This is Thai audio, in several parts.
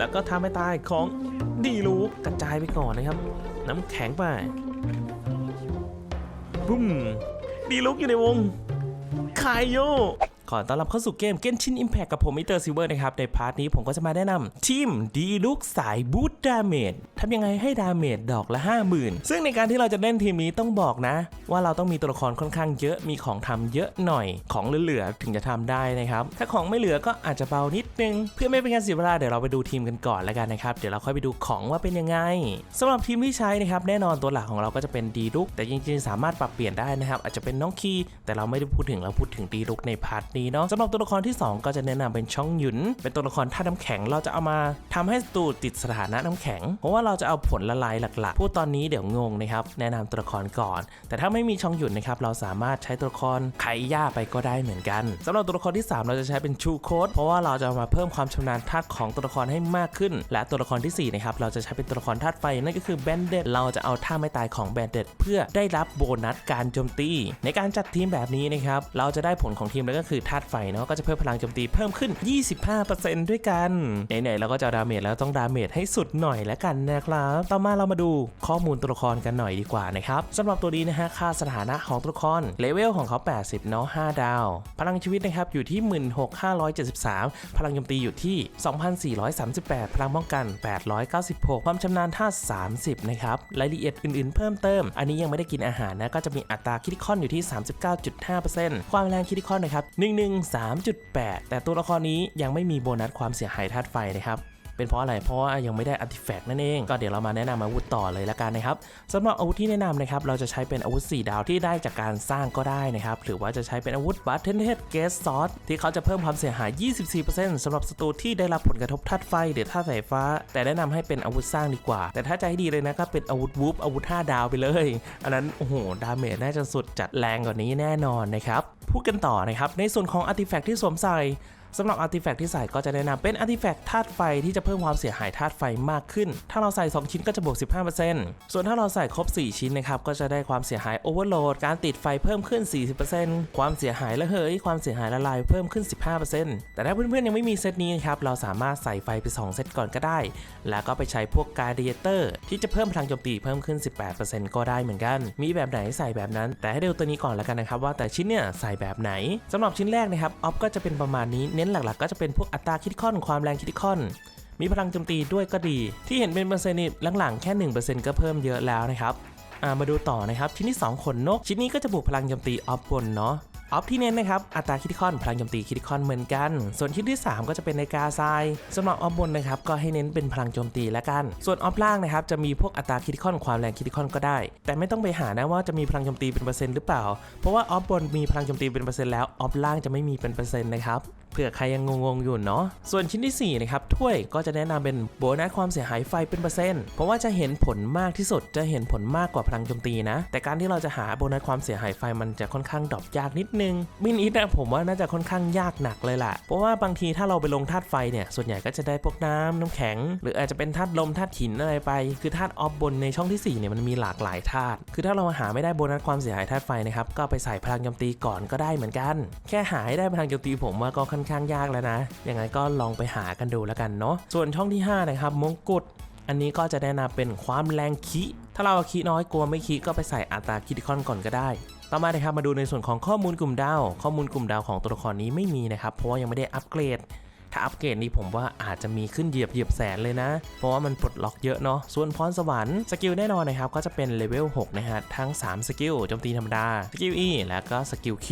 แล้วก็ทำให้ตายของดีลูกกระจายไปก่อนนะครับ น้ำแข็งไปบุ้มดีลูกอยู่ในวงคายโย ขอต้อนรับเข้าสู่เกม Genshin Impact กับผมมิเตอร์ซิเวอร์นะครับ ในพาร์ทนี้ผมก็จะมาแนะนำทีมดีลุกสายบูตดาเมจทำยังไงให้ดาเมจดอกละ 50,000 ซึ่งในการที่เราจะเล่นทีมนี้ต้องบอกนะ ว่าเราต้องมีตัวละครค่อนข้างเยอะมีของทำเยอะหน่อยของเหลือๆถึงจะทำได้นะครับ ถ้าของไม่เหลือก็อาจจะเบานิดนึง เพื่อไม่เป็นการเสียเวลาเดี๋ยวเราไปดูทีมกันก่อนแล้วกันนะครับเดี๋ยวเราค่อยไปดูของว่าเป็นยังไงสำหรับทีมที่ใช้นะครับแน่นอนตัวหลักของเราก็จะเป็นดีลุกแต่จริงๆ สามารถปรับเปลี่ยนได้นะครับอาจจะเป็นน้องคีแต่เราไม่ได้พูดถึงเราพูดถึงดีลุกในพาร์ทนี้เนาะสำหรับตัวละครที่ 2 ก็จะแนะนำเป็นช่องหยุน เป็นตัวละครธาตุน้ำแข็งเราจะเอามาทำให้ตรูติดสถานะน้ำแข็ง เพราะว่าเราจะเอาผลละลายหลักๆ พูดตอนนี้เดี๋ยวงงนะครับ แนะนำตัวละครก่อน แต่ถ้าไม่มีช่องหยุนนะครับ เราสามารถใช้ตัวละครไขย่าไปก็ได้เหมือนกันสำหรับตัวละครที่ 3 เราจะใช้เป็นชูโคดเพราะว่าเราจะเอามาเพิ่มความชำนาญธาตุของตัวละครให้มากขึ้น และตัวละครที่4นะครับเราจะใช้เป็นตัวละครธาตุไฟนั่นก็คือแบนเดดเราจะเอาท่าไม่ตายของแบนเดดเพื่อได้รับโบนัสการโจมตี ในการจัดทีมแบบนี้นะครับเราจะได้ผลของทีมแล้วก็คือธาตุไฟเนาะก็จะเพิ่มพลังโจมตีเพิ่มขึ้น 25%ด้วยกัน ไหนๆเราก็จะดาเมจแล้วต้องดาเมจให้สุดหน่อยแล้วกันนะครับ ต่อมาเรามาดูข้อมูลตัวละครกันหน่อยดีกว่านะครับสำหรับตัวนี้นะฮะค่าสถานะของตัวละครเลเวลของเขา 80 เนาะ 5 ดาว พลังชีวิตนะครับอยู่ที่ 16,573 พลังโจมตีอยู่ที่ 2,438 พลังป้องกัน 896 ความชำนาญท่า 30 นะครับ รายละเอียดอื่นๆ เพิ่มเติม อันนี้ยังไม่ได้กินอาหารนะ ก็จะมีอัตราคิดคอนอยู่ที่ 39.5%ความแรงคิดคอนนะครับ1 3.8 แต่ตัวละครนี้ยังไม่มีโบนัสความเสียหายธาตุไฟนะครับ เป็นเพราะอะไร เพราะว่ายังไม่ได้อาร์ติแฟกต์นั่นเอง ก็เดี๋ยวเรามาแนะนำอาวุธต่อเลยละกันนะครับสำหรับอาวุธที่แนะนำนะครับเราจะใช้เป็นอาวุธ 4 ดาวที่ได้จากการสร้างก็ได้นะครับหรือว่าจะใช้เป็นอาวุธบัตเทนเทสเกสซอสที่เขาจะเพิ่มความเสียหาย 24%สำหรับศัตรูที่ได้รับผลกระทบธาตุไฟหรือธาตุสายฟ้า แต่แนะนำให้เป็นอาวุธสร้างดีกว่า แต่ถ้าใจดีเลยนะก็เป็นอาวุธวูฟอาวุธ 5 ดาวไปเลย อันนั้นโอ้โหดาเมจน่าจะสุดจัดแรงกว่านี้แน่นอนนะครับพูดกันต่อนะครับในส่วนของอาร์ติแฟกต์ที่สวมใส่ สำหรับอาร์ติแฟกต์ที่ใส่ก็จะแนะนำเป็นอาร์ติแฟกต์ธาตุไฟที่จะเพิ่มความเสียหายธาตุไฟมากขึ้น ถ้าเราใส่ 2 ชิ้นก็จะบวก 15%ส่วนถ้าเราใส่ครบ 4 ชิ้นนะครับก็จะได้ความเสียหายโอเวอร์โหลดการติดไฟเพิ่มขึ้น 40%ความเสียหายระเหยความเสียหายละลายเพิ่มขึ้น 15%แต่ถ้าเพื่อนๆยังไม่มีเซตนี้นะครับเราสามารถใส่ไฟไป 2 เซตก่อนก็ได้ แล้วก็ไปใช้พวกการเดียเตอร์ที่จะเพิ่มพลังโจมตีเพิ่มขึ้น 18%ก็ได้เหมือนกัน มีแบบไหนใส่แบบนั้น แต่ให้ดูตัวนี้ก่อนแล้วกันนะครับว่าแต่ชิ้นเนี่ยใส่แบบไหนสำหรับชิ้นแรกนะครับออฟก็จะเป็นประมาณนี้เน้นหลักๆ ก็จะเป็นพวกอัตราคิดคอนความแรงคิดคอน มีพลังโจมตีด้วยก็ดี ที่เห็นเป็นเปอร์เซ็นต์หลังๆแค่ 1%ก็เพิ่มเยอะแล้วนะครับมาดูต่อนะครับชิ้นที่ 2 ขนนกชิ้นนี้ก็จะบวกพลังโจมตีออฟบนเนาะ ออฟที่เน้นนะครับอัตราคิดคอนพลังโจมตีคิดคอนเหมือนกัน ส่วนชิ้นที่ 3 ก็จะเป็นในกาทรายสำหรับออฟบนนะครับก็ให้เน้นเป็นพลังโจมตีแล้วกัน ส่วนออฟล่างนะครับจะมีพวกอัตราคิดคอนความแรงคิดคอนก็ได้ แต่ไม่ต้องไปหานะว่าจะมีพลังโจมตีเป็นเปอร์เซ็นต์หรือเปล่า เพราะว่าออฟบนมีพลังโจมตีเป็นเปอร์เซ็นต์แล้วออฟล่างจะไม่มีเป็นเปอร์เซ็นต์นะครับเผื่อใครยังงงๆอยู่เนาะ ส่วนชิ้นที่ 4 นะครับถ้วยก็จะแนะนำเป็นโบนัสความเสียหายไฟเป็นเปอร์เซ็นต์ เพราะว่าจะเห็นผลมากที่สุด จะเห็นผลมากกว่าพลังโจมตีนะ แต่การที่เราจะหาโบนัสความเสียหายไฟมันจะค่อนข้างดรอปยากนิดนึงมินอิทนะผมว่าน่าจะค่อนข้างยากหนักเลยล่ะ เพราะว่าบางทีถ้าเราไปลงธาตุไฟเนี่ยส่วนใหญ่ก็จะได้พวกน้ำน้ำแข็ง หรืออาจจะเป็นธาตุลมธาตุหินอะไรไป คือธาตุออฟบนในช่องที่4เนี่ยมันมีหลากหลายธาตุคือถ้าเราหาไม่ได้โบนัสความเสียหายธาตุไฟนะครับก็ไปใส่พลังโจมตีก่อนก็ได้เหมือนกัน แค่หาให้ได้พลังโจมตีผมว่าก็ค่อนข้างยากแล้วนะยังไงก็ลองไปหากันดูแล้วกันเนาะส่วนช่องที่5นะครับมงกุฎอันนี้ก็จะแนะนำเป็นความแรงคิ ถ้าเราคิน้อยกลัวไม่คิก็ไปใส่อัตราคิดคอนก่อนก็ได้ ต่อมานะครับมาดูในส่วนของข้อมูลกลุ่มดาว ข้อมูลกลุ่มดาวของตัวละครนี้ไม่มีนะครับ เพราะว่ายังไม่ได้อัปเกรด ถ้าอัปเกรดนี้ผมว่าอาจจะมีขึ้นเหยียบเหยียบแสนเลยนะ เพราะว่ามันปลดล็อกเยอะเนาะ ส่วนพรสวรรค์สกิลแน่นอนนะครับก็จะเป็นเลเวล6นะฮะทั้ง 3 สกิลโจมตีธรรมดา สกิล E แล้วก็สกิล Q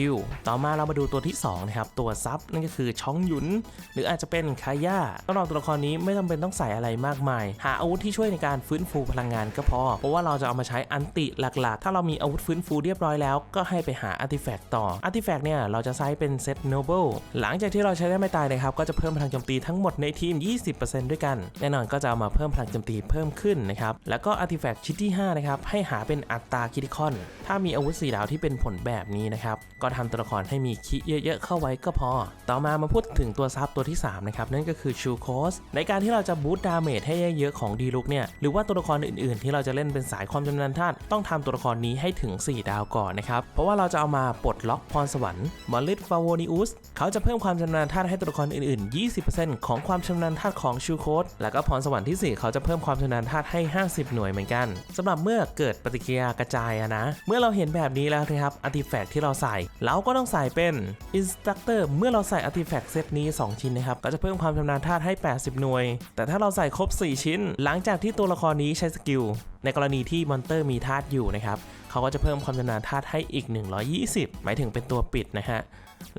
ต่อมาเรามาดูตัวที่2นะครับตัวซับนั่นก็คือช่องหยุน หรืออาจจะเป็นคาย่าสำหรับตัวละครนี้ไม่จำเป็นต้องใส่อะไรมากมาย หาอาวุธที่ช่วยในการฟื้นฟูพลังงานก็พอ เพราะว่าเราจะเอามาใช้อันติหลักๆ ถ้าเรามีอาวุธฟื้นฟูเรียบร้อยแล้วก็ให้ไปหาอาร์ติแฟกต์ต่ออาร์ติแฟกต์เนี่ยเราจะใช้เป็นเซตโนเบิลหลังจากที่เราใช้ได้ไม่ตายนะครับก็จะเพิ่มพลังโจมตีทั้งหมดในทีม 20%ด้วยกัน แน่นอนก็จะเอามาเพิ่มพลังโจมตีเพิ่มขึ้นนะครับ แล้วก็อาร์ติแฟกต์ชิ้นที่ 5 นะครับ ให้หาเป็นอัตราคิดิคอน ถ้ามีอาวุธสีดาวที่เป็นผลแบบนี้นะครับ ก็ทำตัวละครให้มีคิเยอะๆเข้าไว้ก็พอ ต่อมามาพูดถึงตัวซับตัวที่ 3 นะครับ นั่นก็คือชูโคสในการที่เราจะบูตดาเมจให้เยอะๆของดีลุกเนี่ย หรือว่าตัวละครอื่นๆ ที่เราจะเล่นเป็นสายความชำนาญธาตุต้องทำตัวละครนี้ให้ถึง 4 ดาวก่อนนะครับ เพราะว่าเราจะเอามาปลดล็อกพรสวรรค์มอลลิสฟาวนิอุสเขาจะเพิ่มความชำนาญธาตุให้ตัวละครอื่นๆ20%ของความชำนาญธาตุของชูโคดแล้วก็พรสวรรค์ที่ 4 เขาจะเพิ่มความชำนาญธาตุให้ 50 หน่วยเหมือนกันสำหรับเมื่อเกิดปฏิกิริยากระจายอะนะ เมื่อเราเห็นแบบนี้แล้วนะครับอาร์ติแฟกต์ที่เราใส่ เราก็ต้องใส่เป็น Instructor เมื่อเราใส่อาร์ติแฟกต์เซตนี้ 2 ชิ้นนะครับก็จะเพิ่มความชำนาญธาตุให้ 80 หน่วย แต่ถ้าเราใส่ครบ 4 ชิ้น หลังจากที่ตัวละครนี้ใช้สกิลในกรณีที่มอนเตอร์มีธาตุอยู่นะครับ เขาก็จะเพิ่มความชำนาญธาตุให้อีก 120 หมายถึงเป็นตัวปิดนะฮะ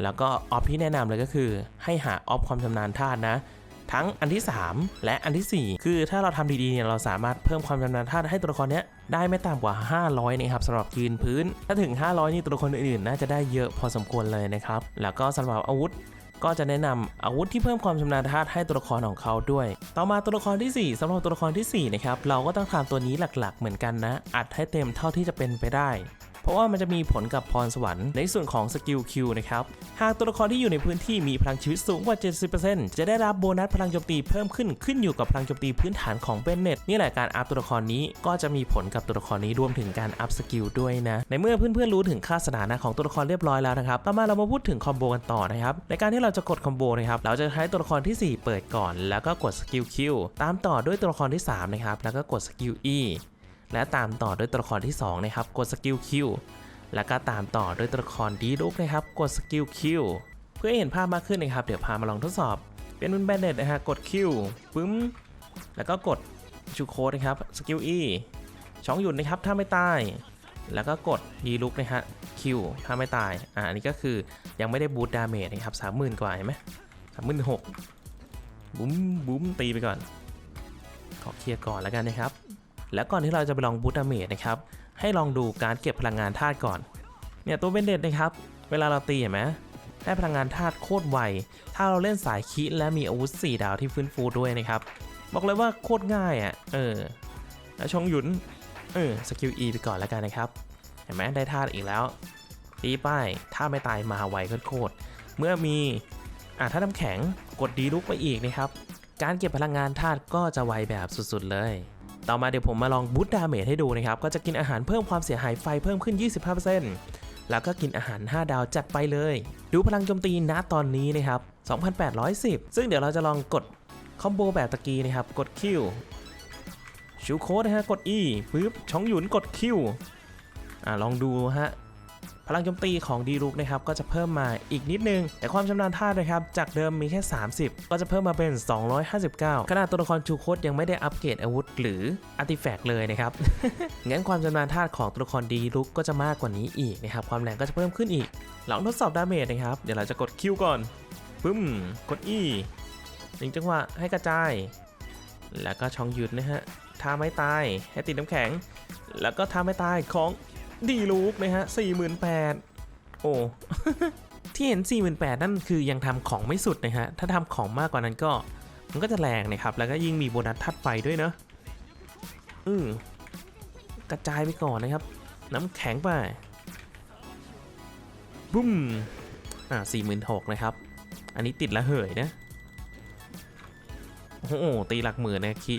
แล้วก็ออฟที่แนะนำเลยก็คือ ให้หาออฟความชำนาญธาตุนะ ทั้งอันที่ 3 และอันทีสี่ 4 คือถ้าเราทำดีๆเนี่ยเราสามารถเพิ่มความชำนาญธาตุให้ตัวละครเนี้ยได้ไม่ต่ำกว่า 500นะครับสำหรับยืนพื้น ถ้าถึง 500 นี่ตัวละครอื่นๆน่าจะได้เยอะพอสมควรเลยนะครับ แล้วก็สำหรับอาวุธ ก็จะแนะนำอาวุธที่เพิ่มความชำนาญธาตุให้ตัวละครของเขาด้วย ต่อมาตัวละครทีสี่4สำหรับตัวละครทีสี่4นะครับเราก็ต้องทำตัวนี้หลักๆ เหมือนกันนะ อัดให้เต็มเท่าที่จะเป็นไปได้ ราะว่ามันจะมีผลกับพรสวรรค์ในส่วนของสกิลคิวนะครับ หากตัวละครที่อยู่ในพื้นที่มีพลังชีวิตสูงกว่า 70%จะได้รับโบนัสพลังโจมตีเพิ่มขึ้นขึ้นอยู่กับพลังโจมตีพื้นฐานของเบนเน็ตนี่แหละการอัพตัวละครนี้ก็จะมีผลกับตัวละครนี้รวมถึงการอัพสกิลด้วยนะ ในเมื่อเพื่อนๆรู้ถึงค่าสถานะของตัวละครเรียบร้อยแล้วนะครับต่อมาเรามาพูดถึงคอมโบกันต่อนะครับในการที่เราจะกดคอมโบนะครับเราจะใช้ตัวละครที่ 4 เปิดก่อน แล้วก็กดสกิลคิวตามต่อด้วยตัวละครที่สามนะครับแล้วก็กดสกิล E และตามต่อด้วยตัวละครที่สองนะครับกดสกิลคิวแล้วก็ตามต่อด้วยตัวละครดีลุกนะครับกดสกิลคิวเพื่อให้เห็นภาพมากขึ้นนะครับเดี๋ยวพามาลองทดสอบ เป็นมันแบนเด็ดนะฮะกดคิวปึ้ม แล้วก็กดชูโคดนะครับสกิลอีช่องหยุดนะครับถ้าไม่ตาย แล้วก็กดดีลุกนะฮะคิวถ้าไม่ตายอ่าอันนี้ก็คือยังไม่ได้บูตดาเมจนะครับสามหมื่นกว่าเห็นไหมสามหมื่นหกบุ้มบุ้มตีไปก่อน ขอเคลียร์ก่อนแล้วกันนะครับ แล้วก่อนที่เราจะไปลองบูตาเมจนะครับ ให้ลองดูการเก็บพลังงานธาตุก่อน เนี่ยตัวเบนเด็ดนะครับ เวลาเราตีเห็นไหมได้พลังงานธาตุโคตรไว ถ้าเราเล่นสายคิและมีอาวุธ 4 ดาวที่ฟื้นฟูด้วยนะครับ บอกเลยว่าโคตรง่ายอะ เออ แล้วชงหยุน เออ สกิล E ไปก่อนแล้วกันนะครับ เห็นไหมได้ธาตุอีกแล้ว ตีป้าย ถ้าไม่ตายมาไวโคตร เมื่อมี อะถ้าน้ำแข็งกดดีลุกไปอีกนะครับ การเก็บพลังงานธาตุก็จะไวแบบสุดๆเลย ต่อมาเดี๋ยวผมมาลองบูตดาเมจให้ดูนะครับ ก็จะกินอาหารเพิ่มความเสียหายไฟเพิ่มขึ้น 25%แล้วก็กินอาหาร 5 ดาวจัดไปเลย ดูพลังโจมตีณตอนนี้นะครับ 2,810 ซึ่งเดี๋ยวเราจะลองกดคอมโบแบบตะกี้นะครับ กดคิวชูโค้ดนะฮะ กด E ปึ๊บช่องหยุนกดคิวอ่าลองดูฮะ พลังโจมตีของดีลุกนะครับก็จะเพิ่มมาอีกนิดนึง แต่ความชำนาญท่านะครับจากเดิมมีแค่ 30 ก็จะเพิ่มมาเป็น 259 ขนาดตัวละครชูโคดยังไม่ได้อัปเกรดอาวุธ หรืออาร์ติแฟกต์เลยนะครับ งั้นความชำนาญท่าของตัวละครดีลุกก็จะมากกว่านี้อีกนะครับความแรงก็จะเพิ่มขึ้นอีกลองทดสอบดาเมจนะครับเดี๋ยวเราจะกดคิวก่อนปึ้มกด E หนึ่งจังหวะให้กระจาย แล้วก็ช่องหยุดนะฮะท่าไม่ตายให้ติดน้ำแข็ง แล้วก็ท่าไม่ตายของ ดีลูกนะฮะ48,000โอ้ที่เห็น 48,000นั่นคือยังทำของไม่สุดนะฮะ ถ้าทำของมากกว่านั้นก็ มันก็จะแรงนะครับ แล้วก็ยิ่งมีโบนัสทัดไฟด้วยเนอะอือกระจายไปก่อนนะครับ น้ำแข็งไปบุ้ม อ่า46,000นะครับ อันนี้ติดละเหยนะ โอ้โห ตีหลักหมื่นนะคิ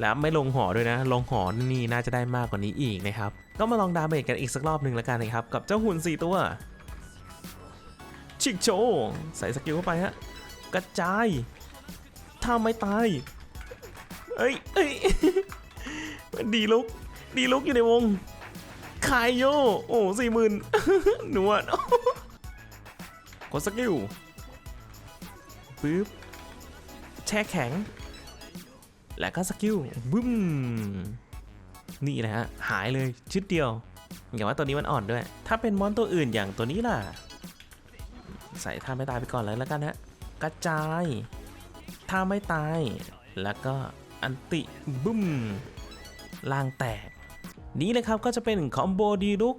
แล้วไม่ลงหอด้วยนะ ลงหอนี่น่าจะได้มากกว่านี้อีกนะครับ ก็มาลองดาเมจกันอีกสักรอบหนึ่งแล้วกันนะครับ กับเจ้าหุ่น 4 ตัว ชิกโช ใส่สกิลเข้าไปฮะ กระจาย ถ้าไม่ตาย เอ้ยเอ้ยดีลุก ดีลุกอยู่ในวงคายโย โอ้สี่หมื่นหนวดกดสกิลปึ๊บแช่แข็ง และก็สกิลบึ้ม นี่แหละฮะ หายเลยชุดเดียว อย่างว่าตัวนี้มันอ่อนด้วย ถ้าเป็นมอนตัวอื่นอย่างตัวนี้ล่ะ ใส่ท่าไม่ตายไปก่อนเลยแล้วกันฮะ กระจายท่าไม่ตาย แล้วก็อันติบึ้มล่างแตก นี้นะครับก็จะเป็นคอมโบดีลุก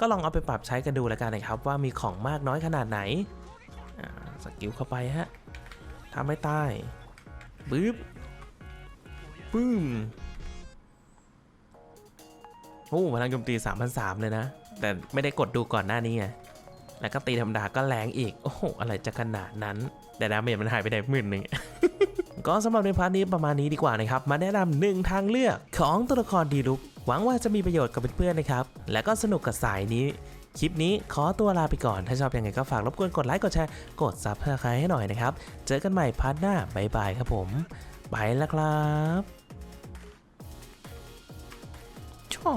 ก็ลองเอาไปปรับใช้กันดูแล้วกันนะครับ ว่ามีของมากน้อยขนาดไหนสกิลเข้าไปฮะท่าไม่ตายบึ้บ ปึ้มโอ้พลังโจมตี 3,003เลยนะ แต่ไม่ได้กดดูก่อนหน้านี้ไงแล้วก็ตีธรรมดาก็แรงอีก โอ้โห อะไรจะขนาดนั้น แต่ดาเมจมันหายไปได้หมื่นหนึ่งก็สำหรับในพาร์ทนี้ประมาณนี้ดีกว่านะครับ มาแนะนำหนึ่งทางเลือกของตัวละครดีลุก หวังว่าจะมีประโยชน์กับเพื่อนๆนะครับ และก็สนุกกับสายนี้ คลิปนี้ขอตัวลาไปก่อน ถ้าชอบยังไงก็ฝากรบกวนกดไลค์กดแชร์กดซับสไครต์ให้หน่อยนะครับ เจอกันใหม่พาร์ทหน้าบายบายครับผม ไปแล้วครับ ช่อ